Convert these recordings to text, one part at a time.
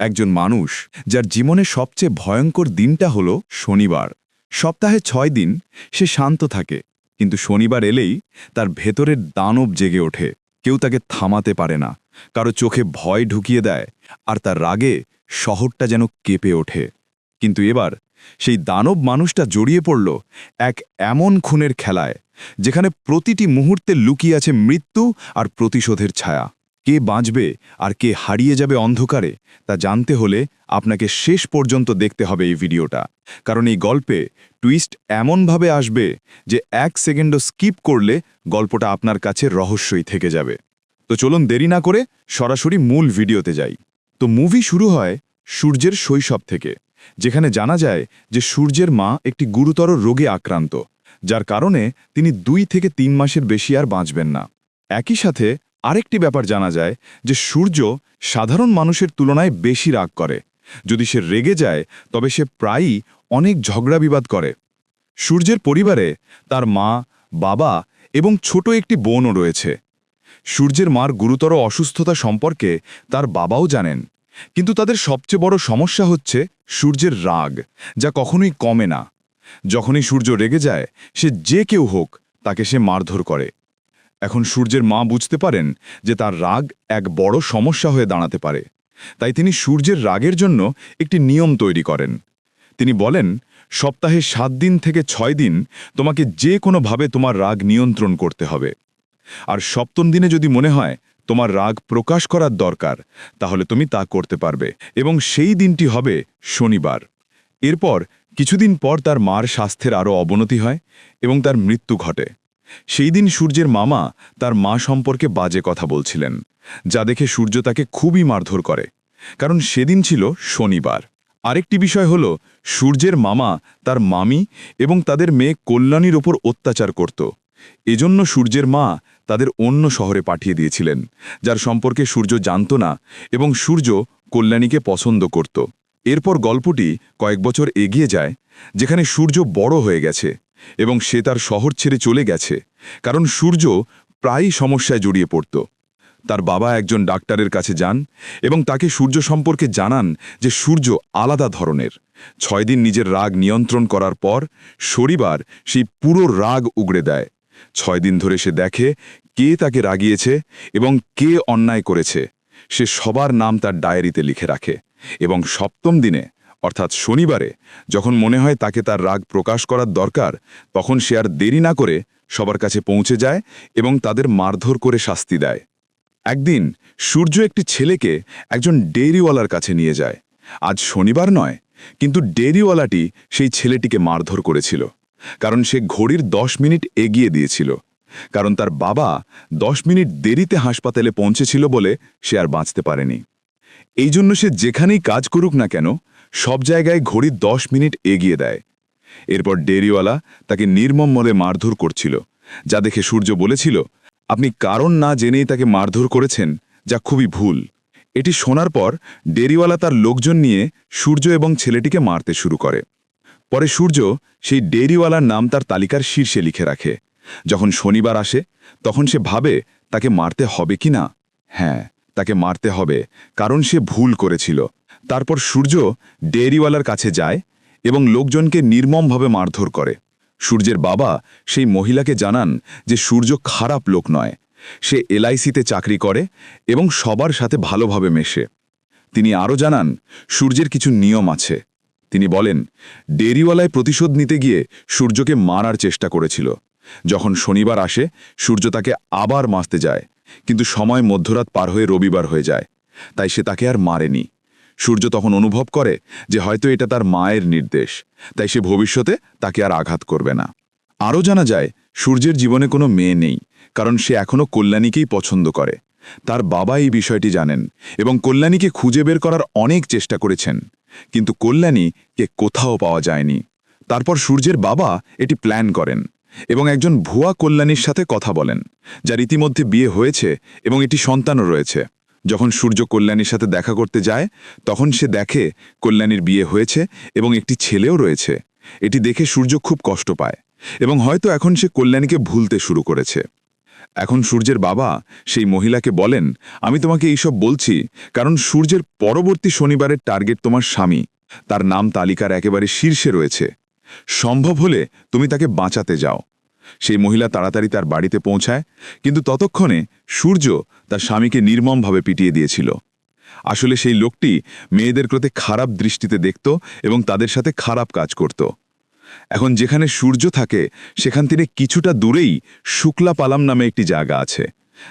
একজন মানুষ যার জীবনে সবচেয়ে ভয়ঙ্কর দিনটা হল শনিবার। সপ্তাহে ছয় দিন সে শান্ত থাকে, কিন্তু শনিবার এলেই তার ভেতরের দানব জেগে ওঠে। কেউ তাকে থামাতে পারে না, কারও চোখে ভয় ঢুকিয়ে দেয়, আর তার রাগে শহরটা যেন কেঁপে ওঠে। কিন্তু এবার সেই দানব মানুষটা জড়িয়ে পড়ল এক এমন খুনের খেলায়, যেখানে প্রতিটি মুহূর্তে লুকিয়ে আছে মৃত্যু আর প্রতিশোধের ছায়া। কে বাঁচবে আর কে হারিয়ে যাবে অন্ধকারে, তা জানতে হলে আপনাকে শেষ পর্যন্ত দেখতে হবে এই ভিডিওটা। কারণ এই গল্পে টুইস্ট এমনভাবে আসবে যে এক সেকেন্ডও স্কিপ করলে গল্পটা আপনার কাছে রহস্যই থেকে যাবে। তো চলুন দেরি না করে সরাসরি মূল ভিডিওতে যাই। তো মুভি শুরু হয় সূর্যের শৈশব থেকে, যেখানে জানা যায় যে সূর্যের মা একটি গুরুতর রোগে আক্রান্ত, যার কারণে তিনি দুই থেকে তিন মাসের বেশি আর বাঁচবেন না। একই সাথে আরেকটি ব্যাপার জানা যায় যে সূর্য সাধারণ মানুষের তুলনায় বেশি রাগ করে। যদি সে রেগে যায়, তবে সে প্রায়ই অনেক ঝগড়া বিবাদ করে। সূর্যের পরিবারে তার মা, বাবা এবং ছোট একটি বোনও রয়েছে। সূর্যের মার গুরুতর অসুস্থতা সম্পর্কে তার বাবাও জানেন। কিন্তু তাদের সবচেয়ে বড় সমস্যা হচ্ছে সূর্যের রাগ, যা কখনোই কমে না। যখনই সূর্য রেগে যায়, সে যে কেউ হোক, তাকে সে মারধর করে। এখন সূর্যের মা বুঝতে পারেন যে তার রাগ এক বড় সমস্যা হয়ে দাঁড়াতে পারে। তাই তিনি সূর্যের রাগের জন্য একটি নিয়ম তৈরি করেন। তিনি বলেন, সপ্তাহে সাত দিন থেকে ছয় দিন তোমাকে যে কোনোভাবে তোমার রাগ নিয়ন্ত্রণ করতে হবে। আর সপ্তম দিনে যদি মনে হয় তোমার রাগ প্রকাশ করার দরকার, তাহলে তুমি তা করতে পারবে এবং সেই দিনটি হবে শনিবার। এরপর কিছুদিন পর তার মার স্বাস্থ্যের আরও অবনতি হয় এবং তার মৃত্যু ঘটে। সেই দিন সূর্যের মামা তার মা সম্পর্কে বাজে কথা বলছিলেন, যা দেখে সূর্য তাকে খুবই মারধর করে, কারণ সেদিন ছিল শনিবার। আরেকটি বিষয় হল, সূর্যের মামা তার মামি এবং তাদের মেয়ে কল্যাণীর ওপর অত্যাচার করত। এজন্য সূর্যের মা তাদের অন্য শহরে পাঠিয়ে দিয়েছিলেন, যার সম্পর্কে সূর্য জানত না এবং সূর্য কল্যাণীকে পছন্দ করত। এরপর গল্পটি কয়েক বছর এগিয়ে যায়, যেখানে সূর্য বড় হয়ে গেছে। এবং সে তার শহর ছেড়ে চলে গেছে, কারণ সূর্য প্রায়ই সমস্যায় জড়িয়ে পড়ত। তার বাবা একজন ডাক্তারের কাছে যান এবং তাকে সূর্য সম্পর্কে জানান যে সূর্য আলাদা ধরনের। ছয় দিন নিজের রাগ নিয়ন্ত্রণ করার পর শনিবার সেই পুরো রাগ উগড়ে দেয়। ছয় দিন ধরে সে দেখে কে তাকে রাগিয়েছে এবং কে অন্যায় করেছে। সে সবার নাম তার ডায়েরিতে লিখে রাখে এবং সপ্তম দিনে অর্থাৎ শনিবারে, যখন মনে হয় তাকে তার রাগ প্রকাশ করার দরকার, তখন সে আর দেরি না করে সবার কাছে পৌঁছে যায় এবং তাদের মারধর করে শাস্তি দেয়। একদিন সূর্য একটি ছেলেকে একজন ডেইরিওয়ালার কাছে নিয়ে যায়। আজ শনিবার নয়, কিন্তু ডেইরিওয়ালাটি সেই ছেলেটিকে মারধর করেছিল, কারণ সে ঘড়ির দশ মিনিট এগিয়ে দিয়েছিল, কারণ তার বাবা দশ মিনিট দেরিতে হাসপাতালে পৌঁছেছিল বলে সে আর বাঁচতে পারেনি। এই জন্য সে যেখানেই কাজ করুক না কেন সব জায়গায় ঘড়ি দশ মিনিট এগিয়ে দেয়। এরপর ডেরিওয়ালা তাকে নির্মম মলে মারধর করছিল, যা দেখে সূর্য বলেছিল, আপনি কারণ না জেনেই তাকে মারধর করেছেন, যা খুবই ভুল। এটি শোনার পর ডেরিওয়ালা তার লোকজন নিয়ে সূর্য এবং ছেলেটিকে মারতে শুরু করে। পরে সূর্য সেই ডেরিওয়ালার নাম তার তালিকার শীর্ষে লিখে রাখে। যখন শনিবার আসে, তখন সে ভাবে তাকে মারতে হবে কি না। হ্যাঁ তাকে মারতে হবে, কারণ সে ভুল করেছিল। তারপর সূর্য ডেয়ারিওয়ালার কাছে যায় এবং লোকজনকে নির্মমভাবে মারধর করে। সূর্যের বাবা সেই মহিলাকে জানান যে সূর্য খারাপ লোক নয়। সে এলআইসিতে চাকরি করে এবং সবার সাথে ভালোভাবে মেশে। তিনি আরও জানান, সূর্যের কিছু নিয়ম আছে। তিনি বলেন ডেরিওয়ালায় প্রতিশোধ নিতে গিয়ে সূর্যকে মারার চেষ্টা করেছিল। যখন শনিবার আসে, সূর্য তাকে আবার মাসতে যায়, কিন্তু সময় মধ্যরাত পার হয়ে রবিবার হয়ে যায়। তাই সে তাকে আর মারেনি। সূর্য তখন অনুভব করে যে হয়তো এটা তার মায়ের নির্দেশ, তাই সে ভবিষ্যতে তাকে আর আঘাত করবে না। আরও জানা যায়, সূর্যের জীবনে কোনো মেয়ে নেই, কারণ সে এখনও কল্যাণীকেই পছন্দ করে। তার বাবা এই বিষয়টি জানেন এবং কল্যাণীকে খুঁজে বের করার অনেক চেষ্টা করেছেন, কিন্তু কল্যাণীকে কোথাও পাওয়া যায়নি। তারপর সূর্যের বাবা এটি প্ল্যান করেন এবং একজন ভুয়া কল্যাণীর সাথে কথা বলেন, যার ইতিমধ্যে বিয়ে হয়েছে এবং এটি সন্তানও রয়েছে। যখন সূর্য কল্যাণীর সাথে দেখা করতে যায়, তখন সে দেখে কল্যাণীর বিয়ে হয়েছে এবং একটি ছেলেও রয়েছে। এটি দেখে সূর্য খুব কষ্ট পায় এবং হয়তো এখন সে কল্যাণীকে ভুলতে শুরু করেছে। এখন সূর্যের বাবা সেই মহিলাকে বলেন, আমি তোমাকে এইসব বলছি কারণ সূর্যের পরবর্তী শনিবারের টার্গেট তোমার স্বামী। তার নাম তালিকার একেবারে শীর্ষে রয়েছে। সম্ভব হলে তুমি তাকে বাঁচাতে যাও। সেই মহিলা তাড়াতাড়ি তার বাড়িতে পৌঁছায়, কিন্তু ততক্ষণে সূর্য তার স্বামীকে নির্মমভাবে পিটিয়ে দিয়েছিল। আসলে সেই লোকটি মেয়েদের প্রতি খারাপ দৃষ্টিতে দেখত এবং তাদের সাথে খারাপ কাজ করত। এখন যেখানে সূর্য থাকে, সেখান থেকে কিছুটা দূরেই শুক্লা পালাম নামে একটি জায়গা আছে,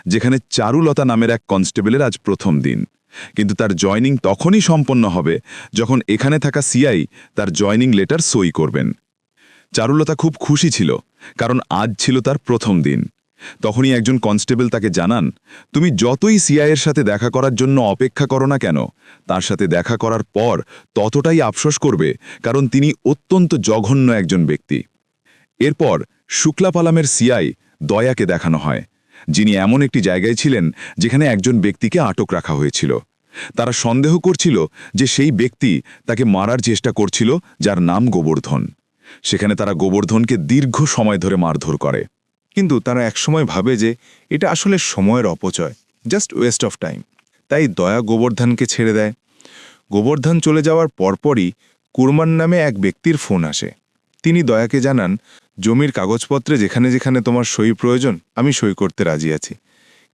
যেখানে চারুলতা নামের এক কনস্টেবলের আজ প্রথম দিন। কিন্তু তার জয়নিং তখনই সম্পন্ন হবে যখন এখানে থাকা সিআই তার জয়নিং লেটার সই করবেন। চারুলতা খুব খুশি ছিল। কারণ আজ ছিল তার প্রথম দিন। তখনই একজন কনস্টেবল তাকে জানান, তুমি যতই সিআইয়ের সাথে দেখা করার জন্য অপেক্ষা করো না কেন, তার সাথে দেখা করার পর ততটাই আফসোস করবে কারণ তিনি অত্যন্ত জঘন্য একজন ব্যক্তি। এরপর শুক্লাপালামের সিআই দয়াকে দেখানো হয়। যিনি এমন একটি জায়গায় ছিলেন যেখানে একজন ব্যক্তিকে আটক রাখা হয়েছিল। তারা সন্দেহ করছিল যে সেই ব্যক্তি তাকে মারার চেষ্টা করছিল যার নাম গোবর্ধন। সেখানে তারা গোবর্ধনকে দীর্ঘ সময় ধরে মারধর করে। কিন্তু তারা একসময় ভাবে যে এটা আসলে সময়ের অপচয় জাস্ট ওয়েস্ট অফ টাইম তাই দয়া গোবর্ধনকে ছেড়ে দেয়। গোবর্ধন চলে যাওয়ার পরপরই কুরমান নামে এক ব্যক্তির ফোন আসে। তিনি দয়াকে জানান, জমির কাগজপত্রে যেখানে যেখানে তোমার সই প্রয়োজন, আমি সই করতে রাজি আছি।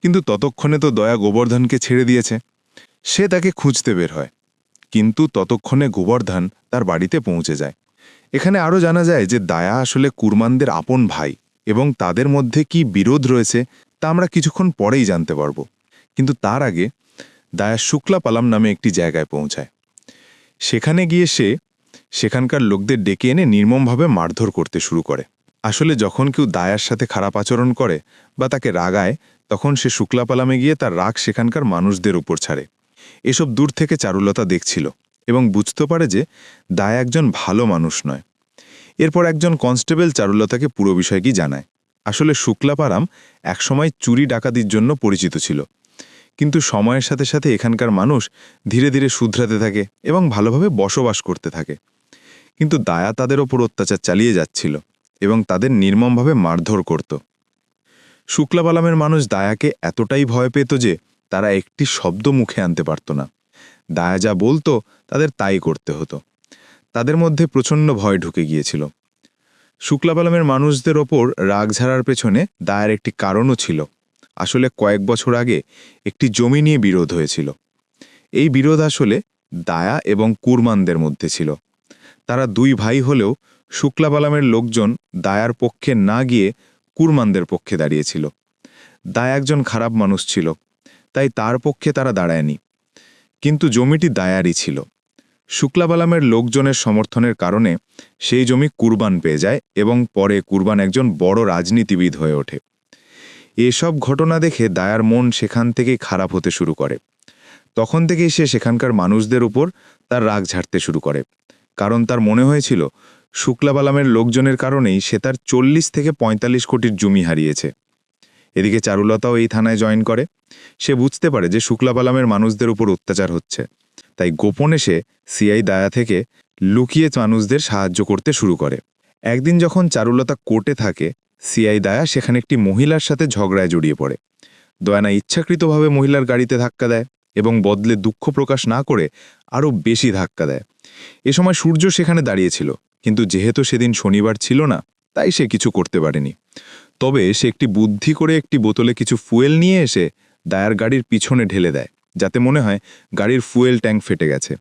কিন্তু ততক্ষণে তো দয়া গোবর্ধনকে ছেড়ে দিয়েছে। সে তাকে খুঁজতে বের হয়। কিন্তু ততক্ষণে গোবর্ধন তার বাড়িতে পৌঁছে যায়। এখানে আরও জানা যায় যে দায়া আসলে কুরমানদের আপন ভাই এবং তাদের মধ্যে কি বিরোধ রয়েছে তা আমরা কিছুক্ষণ পরেই জানতে পারব। কিন্তু তার আগে দায়া শুক্লা পালাম নামে একটি জায়গায় পৌঁছায়। সেখানে গিয়ে সে সেখানকার লোকদের ডেকে এনে নির্মমভাবে মারধর করতে শুরু করে। আসলে যখন কেউ দায়ার সাথে খারাপ আচরণ করে বা তাকে রাগায়, তখন সে শুক্লা পালামে গিয়ে তার রাগ সেখানকার মানুষদের উপর ছাড়ে। এসব দূর থেকে চারুলতা দেখছিল। এবং বুঝতে পারে যে দায়া একজন ভালো মানুষ নয়। এরপর একজন কনস্টেবল চারুলতাকে পুরো বিষয়টি জানায়। আসলে শুক্লাপারাম একসময় চুরি ডাকাতির জন্য পরিচিত ছিল। কিন্তু সময়ের সাথে সাথে এখানকার মানুষ ধীরে ধীরে শুধরাতে থাকে এবং ভালোভাবে বসবাস করতে থাকে। কিন্তু দায়া তাদের ওপর অত্যাচার চালিয়ে যাচ্ছিল এবং তাদের নির্মমভাবে মারধর করত। শুক্লাপালামের মানুষ দায়াকে এতটাই ভয় পেত যে তারা একটি শব্দ মুখে আনতে পারত না। দায়া যা বলতো, তাদের তাই করতে হতো। তাদের মধ্যে প্রচণ্ড ভয় ঢুকে গিয়েছিল। শুক্লাপালামের মানুষদের ওপর রাগ ঝাড়ার পেছনে দায়ের একটি কারণও ছিল। আসলে কয়েক বছর আগে একটি জমি নিয়ে বিরোধ হয়েছিল। এই বিরোধ আসলে দায়া এবং কুরমানদের মধ্যে ছিল। তারা দুই ভাই হলেও শুক্লাপালামের লোকজন দায়ার পক্ষে না গিয়ে কুরমানদের পক্ষে দাঁড়িয়েছিল। দায়া একজন খারাপ মানুষ ছিল, তাই তার পক্ষে তারা দাঁড়ায়নি। কিন্তু জমিটি দায়ারই ছিল। শুক্লাবালামের লোকজনের সমর্থনের কারণে সেই জমি কুরবান পেয়ে যায় এবং পরে কুরবান একজন বড় রাজনীতিবিদ হয়ে ওঠে। এসব ঘটনা দেখে দায়ার মন সেখান থেকেই খারাপ হতে শুরু করে। তখন থেকেই সে সেখানকার মানুষদের উপর তার রাগ ঝাড়তে শুরু করে। কারণ তার মনে হয়েছিল, শুক্লাবালামের লোকজনের কারণেই সে তার চল্লিশ থেকে পঁয়তাল্লিশ কোটির জমি হারিয়েছে। এদিকে চারুলতাও এই থানায় জয়েন করে। সে বুঝতে পারে যে শুক্লাবালামের মানুষদের উপর অত্যাচার হচ্ছে। তাই গোপনে সে সিআই দায়া থেকে লুকিয়ে মানুষদের সাহায্য করতে শুরু করে। একদিন যখন চারুলতা কোর্টে থাকে, সিআই দায়া সেখানে একটি মহিলার সাথে ঝগড়ায় জড়িয়ে পড়ে। দয়ানা ইচ্ছাকৃতভাবে মহিলার গাড়িতে ধাক্কা দেয় এবং বদলে দুঃখ প্রকাশ না করে আরও বেশি ধাক্কা দেয়। এ সময় সূর্য সেখানে দাঁড়িয়েছিল কিন্তু যেহেতু সেদিন শনিবার ছিল না, তাই সে কিছু করতে পারেনি। তবে সে একটি বুদ্ধি করে একটি বোতলে কিছু ফুয়েল নিয়ে এসে দায়ার গাড়ির পিছনে ঢেলে দেয়, যাতে মনে হয় গাড়ির ফুয়েল ট্যাঙ্ক ফেটে গেছে।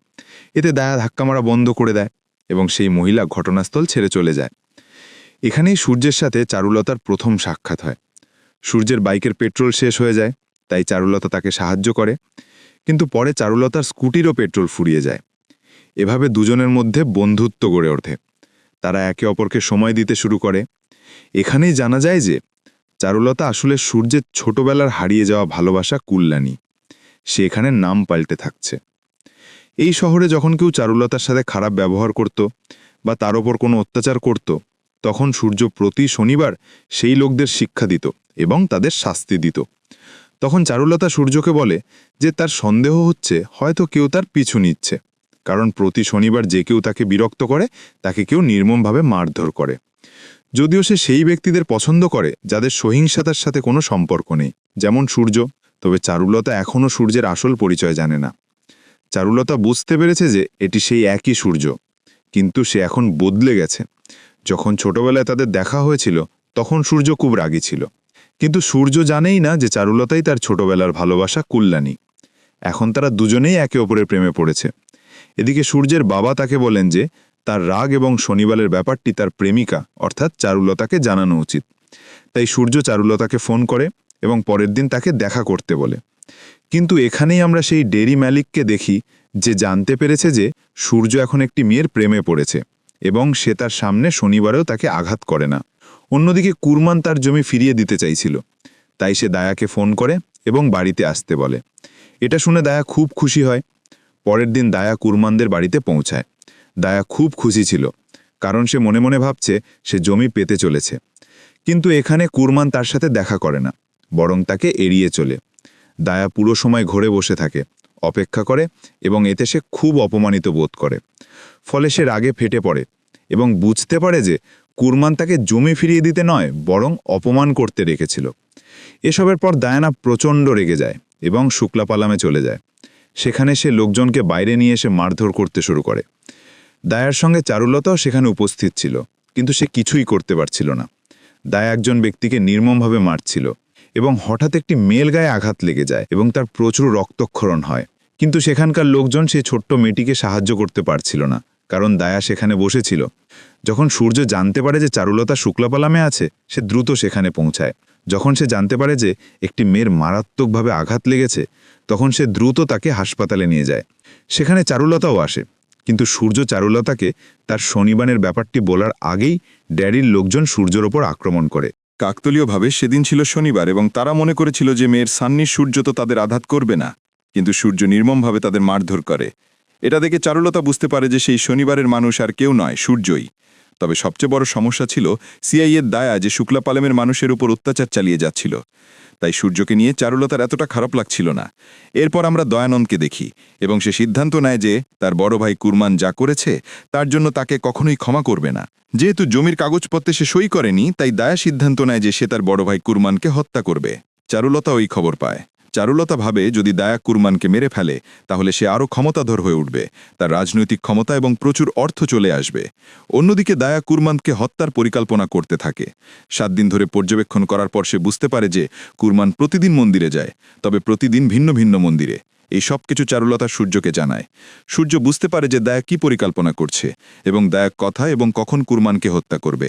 এতে দায়া ধাক্কা মারা বন্ধ করে দেয় এবং সেই মহিলা ঘটনাস্থল ছেড়ে চলে যায়। এখানেই সূর্যের সাথে চারুলতার প্রথম সাক্ষাৎ হয়। সূর্যের বাইকের পেট্রোল শেষ হয়ে যায়, তাই চারুলতা তাকে সাহায্য করে। কিন্তু পরে চারুলতার স্কুটিরও পেট্রোল ফুরিয়ে যায়। এভাবে দুজনের মধ্যে বন্ধুত্ব গড়ে ওঠে। তারা একে অপরকে সময় দিতে শুরু করে। এখানেই জানা যায় যে চারুলতা আসলে সূর্যের ছোটবেলার হারিয়ে যাওয়া ভালোবাসা কুল্যাণী। সে এখানে নাম পাল্টে থাকছে। এই শহরে যখন কেউ চারুলতার সাথে খারাপ ব্যবহার করত বা তার ওপর কোনো অত্যাচার করত, তখন সূর্য প্রতি শনিবার সেই লোকদের শিক্ষা দিত এবং তাদের শাস্তি দিত। তখন চারুলতা সূর্যকে বলে যে তার সন্দেহ হচ্ছে হয়তো কেউ তার পিছু নিচ্ছে, কারণ প্রতি শনিবার যে কেউ তাকে বিরক্ত করে, তাকে কেউ নির্মমভাবে মারধর করে। যদিও সে সেই ব্যক্তিদের পছন্দ করে, যাদের সহিংসতার সাথে কোনো সম্পর্ক নেই। যেমন সূর্য, তবে চারুলতা এখনও সূর্যের আসল পরিচয় জানে না। চারুলতা বুঝতে পেরেছে যে এটি সেই একই সূর্য, কিন্তু সে এখন বদলে গেছে। যখন ছোটবেলায় তাদের দেখা হয়েছিল, তখন সূর্য খুব রাগী ছিল। কিন্তু সূর্য জানেই না যে চারুলতাই তার ছোটবেলার ভালোবাসা কল্যাণী। এখন তারা দুজনেই একে অপরের প্রেমে পড়েছে। এদিকে সূর্যের বাবা তাকে বলেন যে তার রাগ এবং শনিবারের ব্যাপারটি তার প্রেমিকা, অর্থাৎ চারুলতাকে জানানো উচিত। তাই সূর্য চারুলতাকে ফোন করে এবং পরের দিন তাকে দেখা করতে বলে। কিন্তু এখানেই আমরা সেই ডেরি ম্যালিককে দেখি, যে জানতে পেরেছে যে সূর্য এখন একটি মেয়ের প্রেমে পড়েছে এবং সে তার সামনে শনিবারেও তাকে আঘাত করে না। অন্যদিকে কুরমান তার জমি ফিরিয়ে দিতে চাইছিল। তাই সে দায়াকে ফোন করে এবং বাড়িতে আসতে বলে। এটা শুনে দায়া খুব খুশি হয়। পরের দিন দায়া কুরমানদের বাড়িতে পৌঁছায়। দায়া খুব খুশি ছিল, কারণ সে মনে মনে ভাবছে সে জমি পেতে চলেছে। কিন্তু এখানে কুরমান তার সাথে দেখা করে না, বরং তাকে এড়িয়ে চলে। দায়া পুরো সময় ঘরে বসে থাকে, অপেক্ষা করে এবং এতে সে খুব অপমানিত বোধ করে। ফলে সে রাগে ফেটে পড়ে এবং বুঝতে পারে যে কুরমান তাকে জমি ফিরিয়ে দিতে নয়, বরং অপমান করতে রেখেছিল। এসবের পর দায়ানা প্রচণ্ড রেগে যায় এবং শুক্লাপালামে চলে যায়। সেখানে সে লোকজনকে বাইরে নিয়ে এসে মারধর করতে শুরু করে। দায়ার সঙ্গে চারুলতাও সেখানে উপস্থিত ছিল, কিন্তু সে কিছুই করতে পারছিল না। দায়া একজন ব্যক্তিকে নির্মমভাবে মারছিল এবং হঠাৎ একটি মেল গায়ে আঘাত লেগে যায় এবং তার প্রচুর রক্তক্ষরণ হয়। কিন্তু সেখানকার লোকজন সেই ছোট্ট মেয়েটিকে সাহায্য করতে পারছিল না, কারণ দায়া সেখানে বসেছিল। যখন সূর্য জানতে পারে যে চারুলতা শুক্লাপালামে আছে, সে দ্রুত সেখানে পৌঁছায়। যখন সে জানতে পারে যে একটি মেয়ের মারাত্মকভাবে আঘাত লেগেছে, তখন সে দ্রুত তাকে হাসপাতালে নিয়ে যায়। সেখানে চারুলতাও আসে। কিন্তু সূর্য চারুলতাকে তার শনিবানের ব্যাপারটি বলার আগেই ড্যাডির লোকজন সূর্যের ওপর আক্রমণ করে। কাকতলীয়ভাবে সেদিন ছিল শনিবার এবং তারা মনে করেছিল যে মেয়ের সান্নি সূর্য তো তাদের আঘাত করবে না, কিন্তু সূর্য নির্মমভাবে তাদের মারধর করে। এটা দেখে চারুলতা বুঝতে পারে যে সেই শনিবারের মানুষ আর কেউ নয়, সূর্যই। তবে সবচেয়ে বড় সমস্যা ছিল সিআইয়ের দায়া যে শুক্লা পালেমের মানুষের উপর অত্যাচার চালিয়ে যাচ্ছিল। তাই সূর্যকে নিয়ে চারুলতার এতটা খারাপ লাগছিল না। এরপর আমরা দয়ানন্দকে দেখি এবং সে সিদ্ধান্ত নেয় যে তার বড় ভাই কুরমান যা করেছে তার জন্য তাকে কখনোই ক্ষমা করবে না। যেহেতু জমির কাগজপত্রে সে সই করেনি, তাই দায়া সিদ্ধান্ত নেয় যে সে তার বড় ভাই কুরমানকে হত্যা করবে। চারুলতা ওই খবর পায়। চারুলতা ভাবে যদি দায়া কুরমানকে মেরে ফেলে, তাহলে সে আরও ক্ষমতাধর হয়ে উঠবে, তার রাজনৈতিক ক্ষমতা এবং প্রচুর অর্থ চলে আসবে। অন্যদিকে দায়া কুরমানকে হত্যার পরিকল্পনা করতে থাকে। সাত দিন ধরে পর্যবেক্ষণ করার পর সে বুঝতে পারে যে কুরমান প্রতিদিন মন্দিরে যায়, তবে প্রতিদিন ভিন্ন ভিন্ন মন্দিরে। এই সব কিছু চারুলতা সূর্যকে জানায়। সূর্য বুঝতে পারে যে দায়া কি পরিকল্পনা করছে এবং দায়া কথা এবং কখন কুরমানকে হত্যা করবে।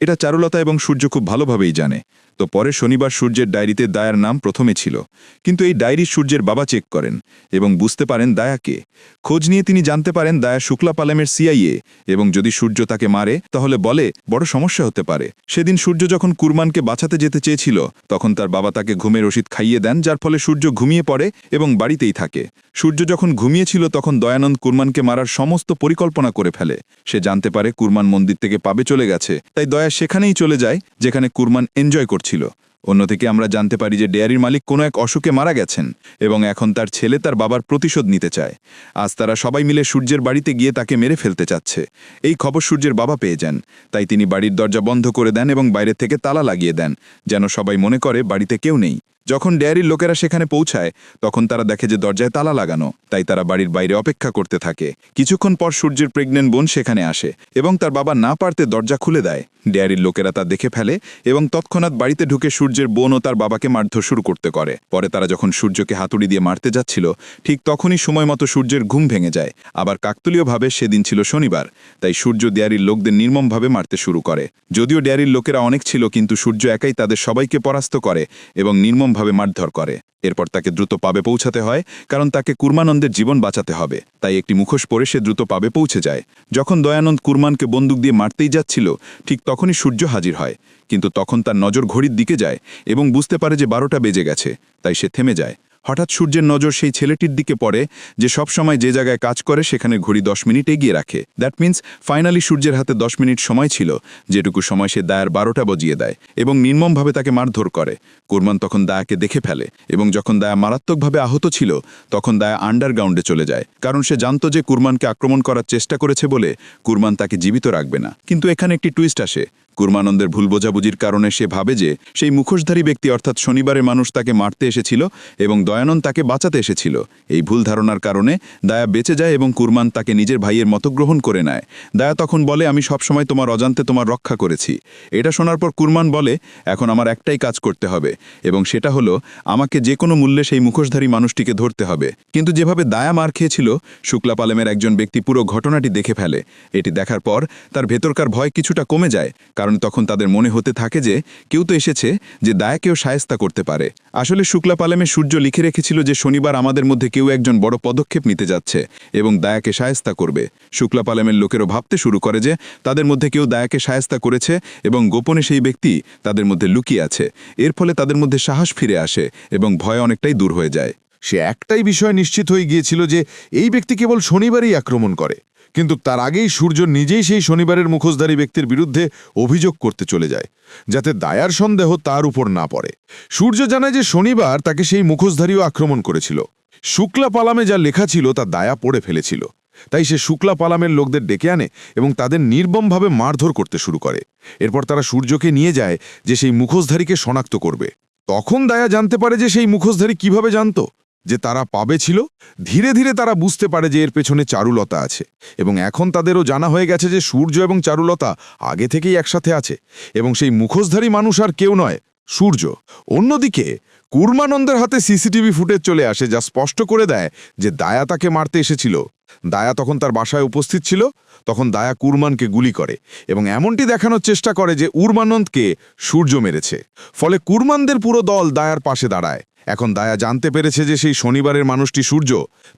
এটা চারুলতা এবং সূর্য খুব ভালোভাবেই জানে। তো পরে শনিবার সূর্যের ডায়েরিতে দায়ার নাম প্রথমে ছিল। কিন্তু এই ডায়েরি সূর্যের বাবা চেক করেন এবং বুঝতে পারেন দায়াকে খোঁজ নিয়ে তিনি জানতে পারেন দায়া শুক্লা পালেমের সিআইএ এবং যদি সূর্য তাকে মারে, তাহলে বলে, বড় সমস্যা হতে পারে। সেদিন সূর্য যখন কুরমানকে বাঁচাতে যেতে চেয়েছিল, তখন তার বাবা তাকে ঘুমের ওষুধ খাইয়ে দেন, যার ফলে সূর্য ঘুমিয়ে পড়ে এবং বাড়িতেই থাকে। সূর্য যখন ঘুমিয়েছিল, তখন দয়ানন্দ কুরমানকে মারার সমস্ত পরিকল্পনা করে ফেলে। সে জানতে পারে কুরমান মন্দির থেকে পাবে চলে গেছে। তাই দয়া সেখানেই চলে যায়, যেখানে কুরমান এনজয় করছিল। অন্যদিকে আমরা জানতে পারি যে ডেয়ারির মালিক কোনো এক অসুখে মারা গেছেন এবং এখন তার ছেলে তার বাবার প্রতিশোধ নিতে চায়। আজ তারা সবাই মিলে সূর্যের বাড়িতে গিয়ে তাকে মেরে ফেলতে চাচ্ছে। এই খবর সূর্যের বাবা পেয়ে যান। তাই তিনি বাড়ির দরজা বন্ধ করে দেন এবং বাইরে থেকে তালা লাগিয়ে দেন, যেন সবাই মনে করে বাড়িতে কেউ নেই। যখন ডেয়ারির লোকেরা সেখানে পৌঁছায়, তখন তারা দেখে যে দরজায় তালা লাগানো, তাই তারা বাড়ির বাইরে অপেক্ষা করতে থাকে। কিছুক্ষণ পর সূর্যের প্রেগনেন্ট বোন সেখানে আসে এবং তার বাবা না পারতে দরজা খুলে দেয়। ডেয়ারির লোকেরা তা দেখে ফেলে এবং তৎক্ষণাৎ বাড়িতে ঢুকে সূর্যের বোন ও তার বাবাকে মারধর শুরু করতে করে। পরে তারা যখন সূর্যকে হাতুড়ি দিয়ে মারতে যাচ্ছিল, ঠিক তখনই সময় মতো সূর্যের ঘুম ভেঙে যায়। আবার কাকতুলীয়ভাবে সেদিন ছিল শনিবার, তাই সূর্য ডেয়ারির লোকদের নির্মমভাবে মারতে শুরু করে। যদিও ডেয়ারির লোকেরা অনেক ছিল, কিন্তু সূর্য একাই তাদের সবাইকে পরাস্ত করে এবং নির্মমভাবে মারধর করে। এরপর তাকে দ্রুত পাবে পৌঁছাতে হয়, কারণ তাকে কুরমানন্দের জীবন বাঁচাতে হবে। তাই একটি মুখোশ পরে সে দ্রুত পাবে পৌঁছে যায়। যখন দয়ানন্দ কুরমানকে বন্দুক দিয়ে মারতেই যাচ্ছিল, ঠিক তখনই সূর্য হাজির হয়। কিন্তু তখন তার নজর ঘড়ির দিকে যায় এবং বুঝতে পারে যে বারোটা বেজে গেছে, তাই সে থেমে যায়। হঠাৎ সূর্যের নজর সেই ছেলেটির দিকে পড়ে, যে সবসময় যে জায়গায় কাজ করে সেখানে ঘড়ি দশ মিনিট এগিয়ে রাখে। দ্যাট মিন্স ফাইনালি সূর্যের হাতে দশ মিনিট সময় ছিল, যেটুকু সময় সে দায়ের বারোটা বজিয়ে দেয় এবং নির্মমভাবে তাকে মারধর করে। কুরমান তখন দায়াকে দেখে ফেলে এবং যখন দায়া মারাত্মকভাবে আহত ছিল, তখন দায়া আন্ডারগ্রাউন্ডে চলে যায়। কারণ সে জানতো যে কুরমানকে আক্রমণ করার চেষ্টা করেছে বলে কুরমান তাকে জীবিত রাখবে না। কিন্তু এখানে একটি টুইস্ট আসে। কুর্মানন্দের ভুল বোঝাবুঝির কারণে সে ভাবে যে সেই মুখোশধারী ব্যক্তি অর্থাৎ শনিবারের মানুষ তাকে মারতে এসেছিল এবং দয়ানন্দ তাকে বাঁচাতে এসেছিল। এই ভুল ধারণার কারণে দায়া বেঁচে যায় এবং কুরমান তাকে নিজের ভাইয়ের মতো গ্রহণ করে নেয়। দায়া তখন বলে, আমি সবসময় তোমার অজান্তে তোমার রক্ষা করেছি। এটা শোনার পর কুরমান বলে, এখন আমার একটাই কাজ করতে হবে এবং সেটা হলো, আমাকে যে কোনো মূল্যে সেই মুখোশধারী মানুষটিকে ধরতে হবে। কিন্তু যেভাবে দায়া মার খেয়েছিল শুক্লা পালেমের একজন ব্যক্তি পুরো ঘটনাটি দেখে ফেলে। এটি দেখার পর তার ভেতরকার ভয় কিছুটা কমে যায় কারণ তখন তাদের মনে হতে থাকে যে কেউ তো এসেছে যে দায়াকেও সায়স্তা করতে পারে। আসলে শুক্লা পালেমে সূর্য লিখে রেখেছিল যে শনিবার আমাদের মধ্যে কেউ একজন বড় পদক্ষেপ নিতে যাচ্ছে এবং দায়াকে সায়স্তা করবে। শুক্লা পালেমের লোকেরও ভাবতে শুরু করে যে তাদের মধ্যে কেউ দায়াকে সায়স্তা করেছে এবং গোপনে সেই ব্যক্তি তাদের মধ্যে লুকিয়ে আছে। এর ফলে তাদের মধ্যে সাহস ফিরে আসে এবং ভয় অনেকটাই দূর হয়ে যায়। সে একটাই বিষয় নিশ্চিত হয়ে গিয়েছিল যে এই ব্যক্তি কেবল শনিবারই আক্রমণ করে। কিন্তু তার আগেই সূর্য নিজেই সেই শনিবারের মুখোশধারী ব্যক্তির বিরুদ্ধে অভিযোগ করতে চলে যায়, যাতে দায়ার সন্দেহ তার উপর না পড়ে। সূর্য জানায় যে শনিবার তাকে সেই মুখোশধারীও আক্রমণ করেছিল। শুক্লা পালামে যা লেখা ছিল তা দায়া পড়ে ফেলেছিল। তাই সে শুক্লা পালামের লোকদের ডেকে আনে এবং তাদের নির্মমভাবে মারধর করতে শুরু করে। এরপর তারা সূর্যকে নিয়ে যায় যে সেই মুখোশধারীকে শনাক্ত করবে। তখন দায়া জানতে পারে যে সেই মুখোশধারী কীভাবে জানতো। যে তারা পাবে ছিল, ধীরে ধীরে তারা বুঝতে পারে যে এর পেছনে চারুলতা আছে। এবং এখন তাদেরও জানা হয়ে গেছে যে সূর্য এবং চারুলতা আগে থেকেই একসাথে আছে। এবং সেই মুখোশধারী মানুষ আর কেউ নয়, সূর্য। অন্যদিকে, কুর্মানন্দের হাতে সিসিটিভি ফুটেজ চলে আসে যা স্পষ্ট করে দেয় যে দায়া তাকে মারতে এসেছিল। দায়া তখন তার বাসায় উপস্থিত ছিল, তখন দায়া কুরমানকে গুলি করে এবং এমনটি দেখানোর চেষ্টা করে যে উরমানন্দকে সূর্য মেরেছে। ফলে কুরমানদের পুরো দল দায়ার পাশে দাঁড়ায়। এখন দায়া জানতে পেরেছে যে সেই শনিবারের মানুষটি সূর্য।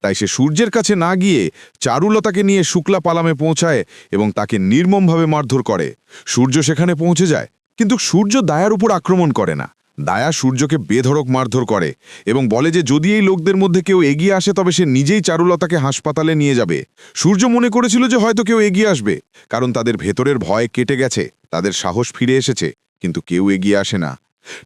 তাই সে সূর্যের কাছে না গিয়ে চারুলতাকে নিয়ে শুক্লা পালামে পৌঁছায় এবং তাকে নির্মমভাবে মারধর করে। সূর্য সেখানে পৌঁছে যায়, কিন্তু সূর্য দায়ার উপর আক্রমণ করে না। দায়া সূর্যকে বেধড়ক মারধর করে এবং বলে যে যদি এই লোকদের মধ্যে কেউ এগিয়ে আসে তবে সে নিজেই চারুলতাকে হাসপাতালে নিয়ে যাবে। সূর্য মনে করেছিল যে হয়তো কেউ এগিয়ে আসবে, কারণ তাদের ভেতরের ভয় কেটে গেছে, তাদের সাহস ফিরে এসেছে, কিন্তু কেউ এগিয়ে আসে না।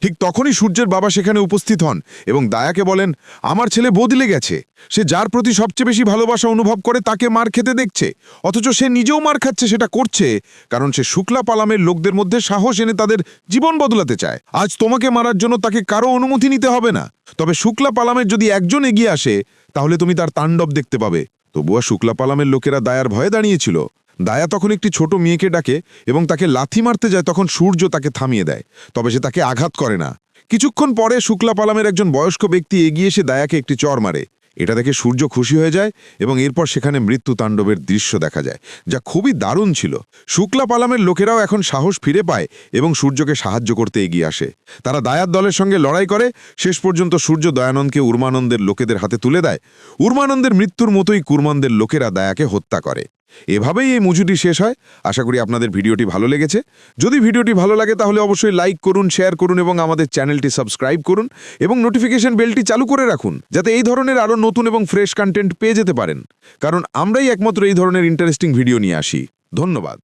ঠিক তখনই সূর্যের বাবা সেখানে উপস্থিত হন এবং দায়াকে বলেন, আমার ছেলে বদলে গেছে। সে যার প্রতি সবচেয়ে বেশি ভালোবাসা অনুভব করে তাকে মার খেতে দেখছে। অথচ সে নিজেও মার খাচ্ছে, সেটা করছে, কারণ সে শুক্লা পালামের লোকদের মধ্যে সাহস এনে তাদের জীবন বদলাতে চায়। আজ তোমাকে মারার জন্য তাকে কারও অনুমতি নিতে হবে না। তবে শুক্লা পালামের যদি একজন এগিয়ে আসে, তাহলে তুমি তার তাণ্ডব দেখতে পাবে। তবুয়া শুক্লা পালামের লোকেরা দায়ার ভয়ে দাঁড়িয়েছিল দায়া তখন একটি ছোট মেয়েকে ডাকে এবং তাকে লাথি মারতে যায় তখন সূর্য তাকে থামিয়ে দেয়, তবে সে তাকে আঘাত করে না। কিছুক্ষণ পরে শুক্লা পালামের একজন বয়স্ক ব্যক্তি এগিয়ে এসে দায়াকে একটি চর মারে। এটা দেখে সূর্য খুশি হয়ে যায় এবং এরপর সেখানে মৃত্যু তাণ্ডবের দৃশ্য দেখা যায়, যা খুবই দারুণ ছিল। শুক্লা পালামের লোকেরাও এখন সাহস ফিরে পায় এবং সূর্যকে সাহায্য করতে এগিয়ে আসে। তারা দায়ার দলের সঙ্গে লড়াই করে, শেষ পর্যন্ত সূর্য দয়ানন্দকে উর্মানন্দের লোকেদের হাতে তুলে দেয়। উর্মানন্দের মৃত্যুর মতোই কুর্মানদের লোকেরা দায়াকে হত্যা করে। এভাবেই এই মজুরি শেষ হয়। আশা করি আপনাদের ভিডিওটি ভালো লেগেছে। যদি ভিডিওটি ভালো লাগে তাহলে অবশ্যই লাইক করুন, শেয়ার করুন এবং আমাদের চ্যানেলটি সাবস্ক্রাইব করুন এবং নোটিফিকেশন বেলটি চালু করে রাখুন যাতে এই ধরনের আরও নতুন এবং ফ্রেশ কন্টেন্ট পেয়ে যেতে পারেন। কারণ আমরাই একমাত্র এই ধরনের ইন্টারেস্টিং ভিডিও নিয়ে আসি। ধন্যবাদ।